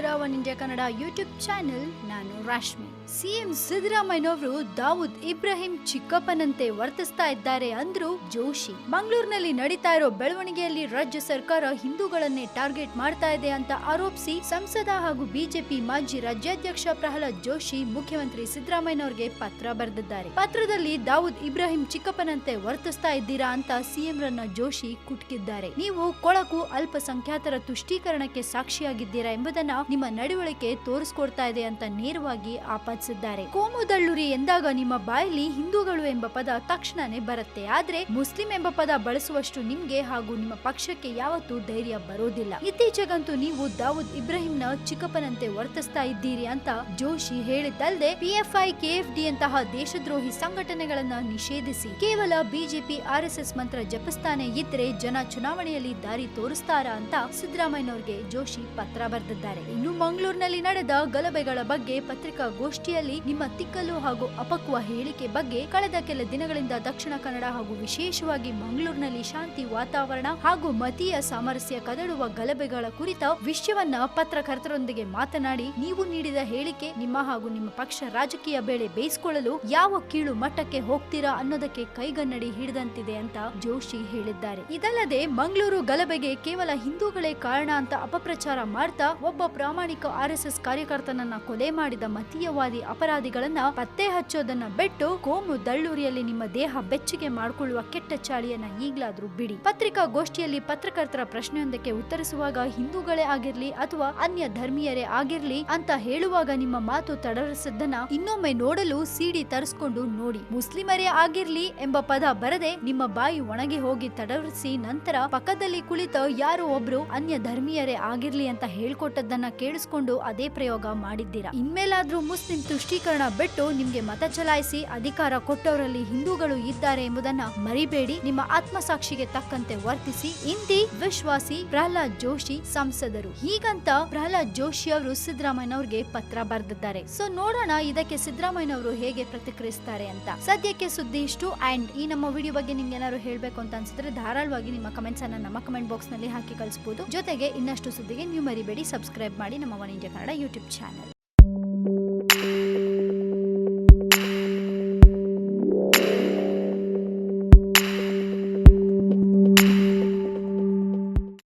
ನೋಡ್ತಾ ಇದ್ದೀರಾ one India Kannada YouTube channel ನಾನು ರಾಶ್ಮಿ ಸಿಎಂ ಸಿದ್ದರಾಮಯ್ಯನವರು ದಾವೂದ್ ಇಬ್ರಾಹಿಂ ಚಿಕ್ಕಪ್ಪನಂತೆ ವರ್ತಿಸ್ತಾ ಇದ್ದಾರೆ ಅಂದ್ರು ಜೋಶಿ. ಮಂಗಳೂರಿನಲ್ಲಿ ನಡೀತಾ ಇರೋ ಬೆಳವಣಿಗೆಯಲ್ಲಿ ರಾಜ್ಯ ಸರ್ಕಾರ ಹಿಂದೂಗಳನ್ನೇ ಟಾರ್ಗೆಟ್ ಮಾಡ್ತಾ ಇದೆ ಅಂತ ಆರೋಪಿಸಿ ಸಂಸದ ಹಾಗೂ ಬಿಜೆಪಿ ಮಾಜಿ ರಾಜ್ಯಾಧ್ಯಕ್ಷ ಪ್ರಹ್ಲಾದ್ ಜೋಶಿ ಮುಖ್ಯಮಂತ್ರಿ ಸಿದ್ದರಾಮಯ್ಯನವರಿಗೆ ಪತ್ರ ಬರೆದಿದ್ದಾರೆ. ಪತ್ರದಲ್ಲಿ ದಾವೂದ್ ಇಬ್ರಾಹಿಂ ಚಿಕ್ಕಪ್ಪನಂತೆ ವರ್ತಿಸ್ತಾ ಇದ್ದೀರಾ ಅಂತ ಸಿಎಂ ರನ್ನ ಜೋಶಿ ಕುಟ್ಕಿದ್ದಾರೆ. ನೀವು ಕೊಳಕು ಅಲ್ಪಸಂಖ್ಯಾತರ ತುಷ್ಟೀಕರಣಕ್ಕೆ ಸಾಕ್ಷಿಯಾಗಿದ್ದೀರಾ ಎಂಬುದನ್ನ ನಿಮ್ಮ ನಡವಳಿಕೆ ತೋರಿಸ್ಕೊಡ್ತಾ ಇದೆ ಅಂತ ನೇರವಾಗಿ ಆಪಾದಿಸಿದ್ದಾರೆ. ಕೋಮುದಳ್ಳುರಿ ಎಂದಾಗ ನಿಮ್ಮ ಬಾಯಲ್ಲಿ ಹಿಂದೂಗಳು ಎಂಬ ಪದ ತಕ್ಷಣನೇ ಬರುತ್ತೆ. ಆದ್ರೆ ಮುಸ್ಲಿಂ ಎಂಬ ಪದ ಬಳಸುವಷ್ಟು ನಿಮ್ಗೆ ಹಾಗೂ ನಿಮ್ಮ ಪಕ್ಷಕ್ಕೆ ಯಾವತ್ತೂ ಧೈರ್ಯ ಬರೋದಿಲ್ಲ. ಇತ್ತೀಚೆಗಂತೂ ನೀವು ದಾವೂದ್ ಇಬ್ರಾಹಿಂನ ಚಿಕ್ಕಪ್ಪನಂತೆ ವರ್ತಿಸ್ತಾ ಇದ್ದೀರಿ ಅಂತ ಜೋಶಿ ಹೇಳಿದ್ದಲ್ಲದೆ ಪಿಎಫ್ಐ, ಕೆಎಫ್ಡಿ ಅಂತಹ ದೇಶದ್ರೋಹಿ ಸಂಘಟನೆಗಳನ್ನ ನಿಷೇಧಿಸಿ ಕೇವಲ ಬಿಜೆಪಿ, ಆರ್ಎಸ್ಎಸ್ ಮಂತ್ರ ಜಪಿಸ್ತಾನೆ ಇದ್ರೆ ಜನ ಚುನಾವಣೆಯಲ್ಲಿ ದಾರಿ ತೋರಿಸ್ತಾರಾ ಅಂತ ಸಿದ್ದರಾಮಯ್ಯನವರಿಗೆ ಜೋಶಿ ಪತ್ರ ಬರೆದಿದ್ದಾರೆ. ಇನ್ನು ಮಂಗಳೂರಿನಲ್ಲಿ ನಡೆದ ಗಲಭೆಗಳ ಬಗ್ಗೆ ಪತ್ರಿಕಾಗೋಷ್ಠಿಯಲ್ಲಿ ನಿಮ್ಮ ತಿಕ್ಕಲು ಹಾಗೂ ಅಪಕ್ವ ಹೇಳಿಕೆ ಬಗ್ಗೆ ಕಳೆದ ಕೆಲ ದಿನಗಳಿಂದ ದಕ್ಷಿಣ ಕನ್ನಡ ಹಾಗೂ ವಿಶೇಷವಾಗಿ ಮಂಗಳೂರಿನಲ್ಲಿ ಶಾಂತಿ ವಾತಾವರಣ ಹಾಗೂ ಮತೀಯ ಸಾಮರಸ್ಯ ಕದಡುವ ಗಲಭೆಗಳ ಕುರಿತ ವಿಷಯವನ್ನ ಪತ್ರಕರ್ತರೊಂದಿಗೆ ಮಾತನಾಡಿ ನೀವು ನೀಡಿದ ಹೇಳಿಕೆ ನಿಮ್ಮ ಹಾಗೂ ನಿಮ್ಮ ಪಕ್ಷ ರಾಜಕೀಯ ಬೇಳೆ ಬೇಯಿಸಿಕೊಳ್ಳಲು ಯಾವ ಕೀಳು ಮಟ್ಟಕ್ಕೆ ಹೋಗ್ತೀರಾ ಅನ್ನೋದಕ್ಕೆ ಕೈಗನ್ನಡಿ ಹಿಡಿದಂತಿದೆ ಅಂತ ಜೋಶಿ ಹೇಳಿದ್ದಾರೆ. ಇದಲ್ಲದೆ ಮಂಗಳೂರು ಗಲಭೆಗೆ ಕೇವಲ ಹಿಂದೂಗಳೇ ಕಾರಣ ಅಂತ ಅಪಪ್ರಚಾರ ಮಾಡ್ತಾ ಒಬ್ಬ ಪ್ರಾಮಾಣಿಕ ಆರ್ಎಸ್ಎಸ್ ಕಾರ್ಯಕರ್ತನನ್ನ ಕೊಲೆ ಮಾಡಿದ ಮತೀಯವಾದಿ ಅಪರಾಧಿಗಳನ್ನ ಪತ್ತೆ ಹಚ್ಚೋದನ್ನ ಬಿಟ್ಟು ಕೋಮು ದಳ್ಳೂರಿಯಲ್ಲಿ ನಿಮ್ಮ ದೇಹ ಬೆಚ್ಚಿಗೆ ಮಾಡಿಕೊಳ್ಳುವ ಕೆಟ್ಟ ಚಾಳಿಯನ್ನ ಈಗ್ಲಾದ್ರೂ ಬಿಡಿ. ಪತ್ರಿಕಾಗೋಷ್ಠಿಯಲ್ಲಿ ಪತ್ರಕರ್ತರ ಪ್ರಶ್ನೆಯೊಂದಕ್ಕೆ ಉತ್ತರಿಸುವಾಗ ಹಿಂದೂಗಳೇ ಆಗಿರ್ಲಿ ಅಥವಾ ಅನ್ಯ ಧರ್ಮೀಯರೇ ಆಗಿರ್ಲಿ ಅಂತ ಹೇಳುವಾಗ ನಿಮ್ಮ ಮಾತು ತಡರಿಸಿದ್ದನ್ನ ಇನ್ನೊಮ್ಮೆ ನೋಡಲು ಸಿಡಿ ತರಿಸ್ಕೊಂಡು ನೋಡಿ. ಮುಸ್ಲಿಮರೇ ಆಗಿರ್ಲಿ ಎಂಬ ಪದ ಬರದೆ ನಿಮ್ಮ ಬಾಯಿ ಒಣಗಿ ಹೋಗಿ ತಡರಿಸಿ ನಂತರ ಪಕ್ಕದಲ್ಲಿ ಕುಳಿತ ಯಾರೋ ಒಬ್ರು ಅನ್ಯ ಧರ್ಮೀಯರೇ ಆಗಿರ್ಲಿ ಅಂತ ಹೇಳ್ಕೊಟ್ಟದ್ದನ್ನ ಕೇಳಿಸ್ಕೊಂಡು ಅದೇ ಪ್ರಯೋಗ ಮಾಡಿದ್ದೀರಾ? ಇನ್ಮೇಲಾದ್ರೂ ಮುಸ್ಲಿಂ ತುಷ್ಟೀಕರಣ ಬಿಟ್ಟು ನಿಮ್ಗೆ ಮತ ಚಲಾಯಿಸಿ ಅಧಿಕಾರ ಕೊಟ್ಟವರಲ್ಲಿ ಹಿಂದೂಗಳು ಇದ್ದಾರೆ ಎಂಬುದನ್ನ ಮರಿಬೇಡಿ. ನಿಮ್ಮ ಆತ್ಮಸಾಕ್ಷಿಗೆ ತಕ್ಕಂತೆ ವರ್ತಿಸಿ. ಇಂದಿ ವಿಶ್ವಾಸಿ ಪ್ರಹ್ಲಾದ್ ಜೋಶಿ ಸಂಸದರು. ಹೀಗಂತ ಪ್ರಹ್ಲಾದ್ ಜೋಶಿ ಅವರು ಸಿದ್ದರಾಮಯ್ಯ ಅವ್ರಿಗೆ ಪತ್ರ ಬರೆದಿದ್ದಾರೆ. ಸೊ ನೋಡೋಣ ಇದಕ್ಕೆ ಸಿದ್ದರಾಮಯ್ಯನವರು ಹೇಗೆ ಪ್ರತಿಕ್ರಿಯಿಸ್ತಾರೆ ಅಂತ. ಸದ್ಯಕ್ಕೆ ಸುದ್ದಿ ಇಷ್ಟು. ಅಂಡ್ ಈ ನಮ್ಮ ವಿಡಿಯೋ ಬಗ್ಗೆ ನಿಮ್ಗೆ ಏನಾದ್ರು ಹೇಳ್ಬೇಕು ಅಂತ ಅನ್ಸಿದ್ರೆ ಧಾರಾಳವಾಗಿ ನಿಮ್ಮ ಕಮೆಂಟ್ಸ್ ಅನ್ನ ನಮ್ಮ ಕಮೆಂಟ್ ಬಾಕ್ಸ್ನಲ್ಲಿ ಹಾಕಿ ಕಳಿಸಬಹುದು ಜೊತೆಗೆ ಇನ್ನಷ್ಟು ಸುದ್ದಿಗೆ ನೀವು ಮರಿಬೇಡಿ. ಸಬ್ಸ್ಕ್ರೈಬ್ ಮಾಡಿ ನಮ್ಮ one India Kannada YouTube channel.